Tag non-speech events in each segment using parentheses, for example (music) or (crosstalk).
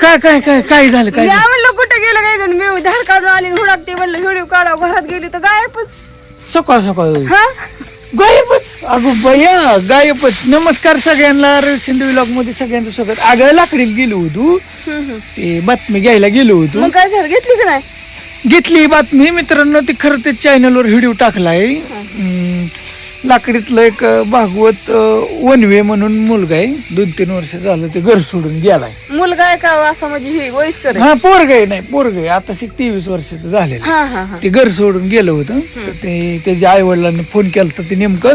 काय काय काय काय झालं काय या म्हणलं कुठे गेलं काय जण मी धार काढून आली आणि हुडकते म्हणलं व्हिडिओ काढा घरात गेली तर गायबच. सकाळ सकाळ. हा? गायबच? अगं बया गायबच. नमस्कार सगळ्यांना रवी शिंदे ब्लॉगमध्ये सगळ्यांचं स्वागत. अगं लाकडीला गेलो होतो. ते बातमी घ्यायला गेलो होतो. मग काय झालं? घेतली की नाही? घेतली बातमी. मित्रांनो ती खरं ते चॅनलवर व्हिडिओ टाकलाय. अं, लाकडीतलं एक भागवत वनवे म्हणून मुलगा आहे. दोन तीन वर्ष झालं ते घर सोडून गेलाय. मुलगा आहे का असं म्हणजे हे वयस्कर आहे? हा पोरग आहे. नाही पोरग आहे. आता शिक तेवीस वर्षाचं झालेलं हा हा हा. ते घर सोडून गेलं होतं. तर ते त्याच्या आई वडिलांनी फोन केला तर ते नेमकं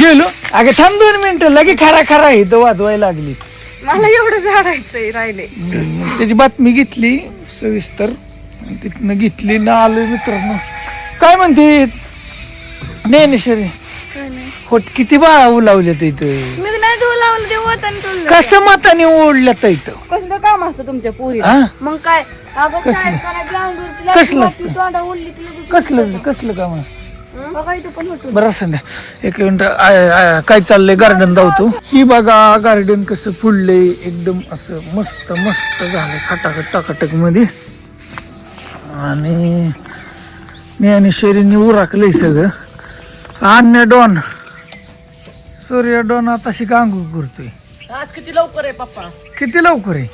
गेलो. अगे थांब दोन मिनिटं. लगे खरा खरा इथं वाजवायला लागली. मला एवढं झाडायचंय राहिले. मग त्याची बातमी घेतली. सविस्तर. आणि तिथनं घेतली. ना आलोय मित्रांनो. काय म्हणते? ज्ञानेश्वरी. खोट किती बाळा उलावल्यात इथं? मी नाही ते कसं मताने ओढल्यात इथं? कसलं काम असतं तुमच्या पोरी हा? मग काय? अगं शाळेत करायचं, अंघोळ, तिला कसलं वाटली, तोंडा ओढली, तिला दुखलं. कसलं कसलं काम आहे? हं? बघा इथं पण होतो. बरं असं द्या. एक मिनिट आय- आय- काय चाललंय? गार्डन धावतो ही बघा गार्डन कसं फुललंय. एकदम असं मस्त मस्त झालं खटाखट टाकाटकमध्ये. आणि मी आणि शेरीने उराकलंय सगळं. अन्य डॉन. सूर्य डॉन आता शिका आंघोळ करतोय. आज किती लवकर आहे पप्पा? किती लवकर आहे?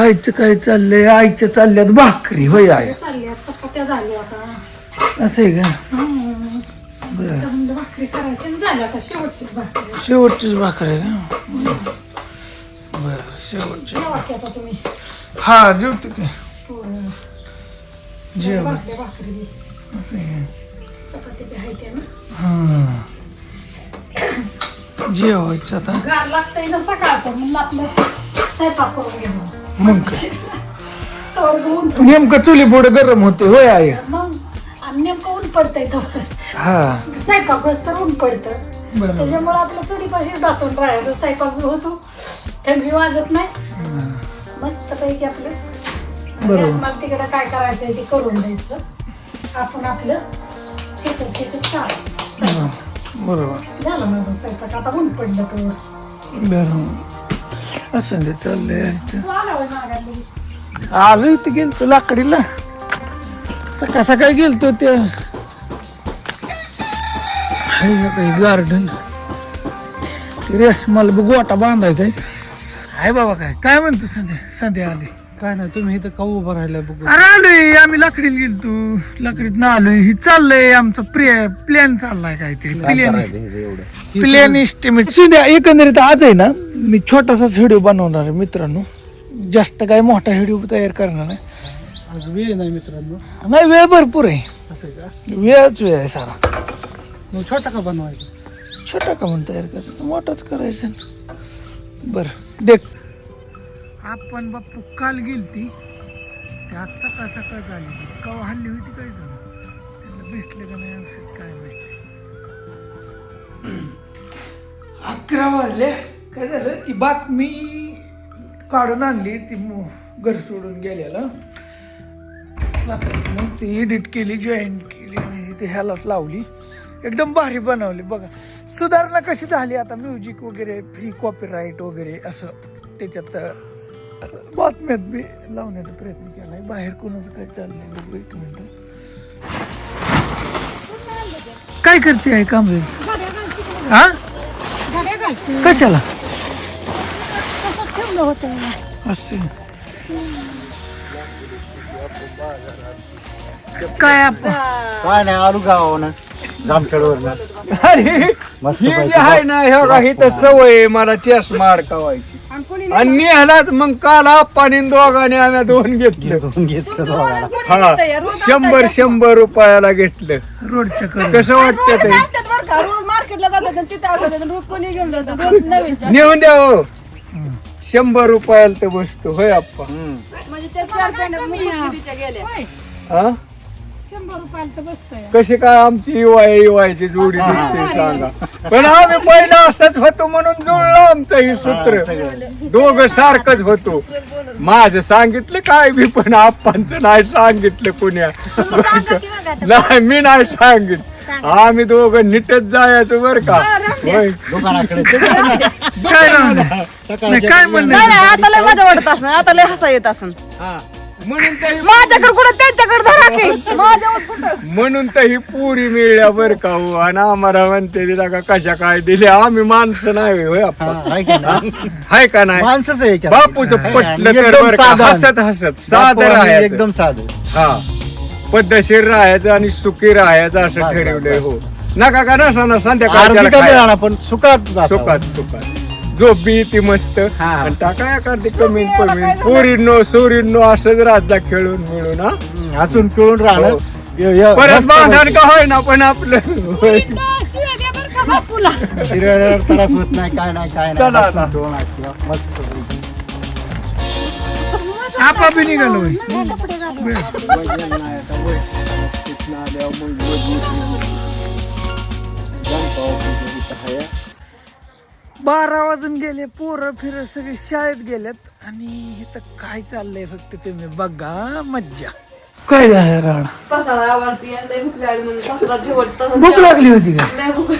आईचं काय चाललंय? आईच्या चालल्यात भाकरी होय आय. असं आहे का? शेवटचीच भाकरी आहे का? बर शेवटची. हा जेवतो की. पोरं. बी आहे हा. जेवायचं आता. गार लागतंय ना सकाळचं म्हणून आपलं स्वयंपाक करून घेऊ मग. काय. तर ऊन नेमकं चुली पुढे गरम होते होय आहे मग आणि नेमकं ऊन पडतंय तर हा. स्वयंपाक तर ऊन पडतं. बरोबर. त्याच्यामुळे आपल्या चुलीपाशीच बसून राहायचं. स्वयंपाक होतो. थंडी वाजत नाही. मस्त पैकी आपलं. बरोबर. मला तिकडे काय करायचंय ते करून द्यायचं. आपण आपलं चालायचं बरोबर. झालं माझं स्वयंपाक. आता ऊन पडलं तर. बरोबर असं ते चाललंय. तू आला होय मागायला आलो इथे गेलतो लाकडीला. सकाळ सकाळी गेलतो ते. गार्डन रेशमाला बघ गोटा बांधायचा आहे हाय बाबा काय. काय म्हणतो संध्या? संध्या आली. काय नाही तुम्ही इथं का उभं राहिलाय बघू? अरे आलोय आम्ही लाकडीला गेलतो लाकडीत ना आलोय. ही चाललंय आमचा प्रिय प्लॅन चाललाय काहीतरी. प्लॅन प्लॅन एस्टिमेट सुद्या एकंदरीत आज आहे ना मी छोटासाच व्हिडिओ बनवणार आहे मित्रांनो. जास्त काय मोठा व्हिडिओ तयार करणार नाही. आज वेळ नाही मित्रांनो? नाही वेळ भरपूर आहे. असं आहे का? वेळच वेळ आहे सारा. मग छोटा का बनवायचा? छोटा का म्हणून तयार करायचं? मोठाच करायचं. बरं देख. आपण बाप्पू काल गेलती. ते आज सकाळ सकाळ झाली. कवा हल्ली होती काय झालं? त्यांना भेटले का नाही औषध? काय नाही अकरा वाजले. काय झालं? ती बातमी काढून आणली. ती घर सोडून गेलेलं. मग ती एडिट केली जॉईन केली आणि ते ह्यालाच लावली. एकदम भारी बनवली. बघा सुधारणा कशी झाली? आता म्युझिक वगैरे फ्री कॉपीराईट वगैरे असं त्याच्यात बातम्यात बी लावण्याचा प्रयत्न केला आहे बाहेर कोणाचं काय चाललंय बघू एक मिनिट. काय करते आहे काम हा? कशाला? काय आपण काय नाही आलू गावानं जामखेडवर अरे मस्त हे जे पैकी आहे ना हे ही तर सवय आहे मला चष्मा अडकावायची आणि कोणी आणि निघालाच मग काल आप्पानी दोघांनी आम्ही दोन घेतले. घेऊन घेतलं दोघाला हा शंभर शंभर रुपयाला घेतलं. रोडच्या कर कसं वाटतं ते? आणतात बरं का? रोज मार्केटला जातात आणि तिथे आठवतात रोज कोणी घेऊन जातात? रोज नवीन चहा. नेऊन द्या हो. शंभर रुपयाला तर बसतो. होय आप्पा. म्हणजे त्या चार पॅन्ट मुकुटगिरीच्या गेल्या? हा? शंभर रुपयाला तर बसतंय. कशी काय आमची युवाय युवायची जोडी दिसते सांगा. पण आम्ही पहिला असंच होतो म्हणून जुळलं आमचं ही सूत्र. दोघं सारखंच होतो. माझं सांगितलं काय मी पण आप्पांचं नाही सांगितलं कुण्या. नाही मी नाही सांगित आम्ही दोघं नीटच जायचं बर का. होय. दुकानाकडे. (laughs) काय राहणार? नाही, काय म्हणणं नाही नाही आता लय मजा वाटत असन आता लय हसा येत असन हा. म्हणून माझ्याकडे कुठं त्यांच्याकडे धरा की माझ्यावर कुठं म्हणून तर ही पुरी मिळल्या बर का हो. आणि आम्हाला म्हणते तिला का कशा काय दिल्या आम्ही माणसं नाही होय हा, आपण आहे की नाही? हाय का नाही? माणसंच आहे की. बापूचं हा, पटलं आणि तर एकदम बरं का, साधं. हसत हसत बापू साधं आणि राहायचं. एकदम साधं. हा. पद्धतशीर राहायचं आणि सुखी राहायचं असं बस, ठरवलंय बस, हो. नका का नसा ना आरती खायला. राहणार पण सुखात. सुखात सुखात. झोप बी ती मस्त. हा. आणि टाका एखादी कमी कमी. पोरींनो सोरींनो असंच राजा खेळून मिळून हा हसून खेळून राहणं. हो. य- य- परत पैकी. का होय ना पण आपलं त्रास होत नाही काय नाही काय नाही. मस्त पैकी. आपा बी निघालो होय. वजन नाही आता वय. तिथनं आल्यावर मग वजन जंपावर कुठं इथं हाय. बारा वाजून गेले पोरं फिर सगळे शाळेत गेल्यात आणि इथं काय चाललंय फक्त तुम्ही बघा मज्जा काय झालं राणा पसारा आवडती आणि लय भूक लागली पसारा तसंच भूक लागली होती का? लय भूक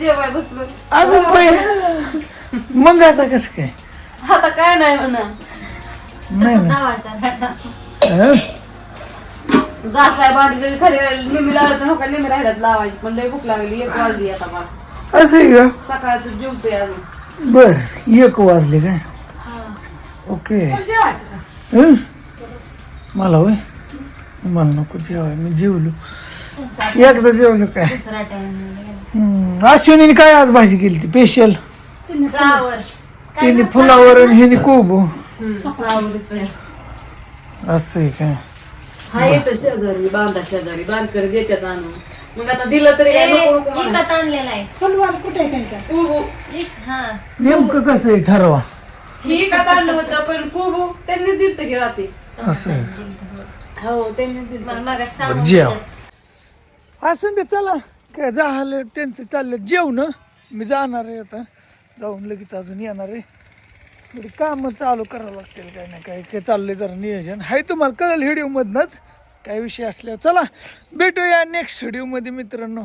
जेवाय बसलो. अगं पै मग आता कस काय? आता काय नाही म्हणा. नाही ना. हं? निमी तर नका निमी राहिल्यात लावायची. पण लय भूक लागली एक वाजली आता बा. असं आहे का? सकाळचं जेवतोय अजून बर एक वाजले काय? ओके. हं? मला होय. मला नको जेवाय. मी जेवलो. एकदा जेवलो काय? हं, अश्विनीने काय आज भाजी केली ती स्पेशल तिने फुलावर आणि हिने कोबू. असं आहे काय? हा येतं शेजारी बांधा शेजारी बांधकर देतात आणून. मग आता दिलं तरी काय नको नको? म्हणा. विकत आणलेला आहे. फुलवार कुठे आहे त्यांच्या? कुबू. हा. नेमकं कसं आहे? ठरवा. ही का आणलं होतं पण कुबू त्यांनी दिलं की असं आहे. हो त्यांनी जेव. असं ते चला. काय झालं त्यांचं चाललं जेवण. मी जाणार आहे आता. जाऊन लगेच अजून येणार आहे. थोडी कामं चालू करावं लागतील काय ना काय. काय चाललंय जरा नियोजन. हाय तुम्हाला कळेल व्हिडिओमधनंच? काय विषय असल्यावर चला. भेटूया नेक्स्ट व्हिडिओमध्ये मित्रांनो.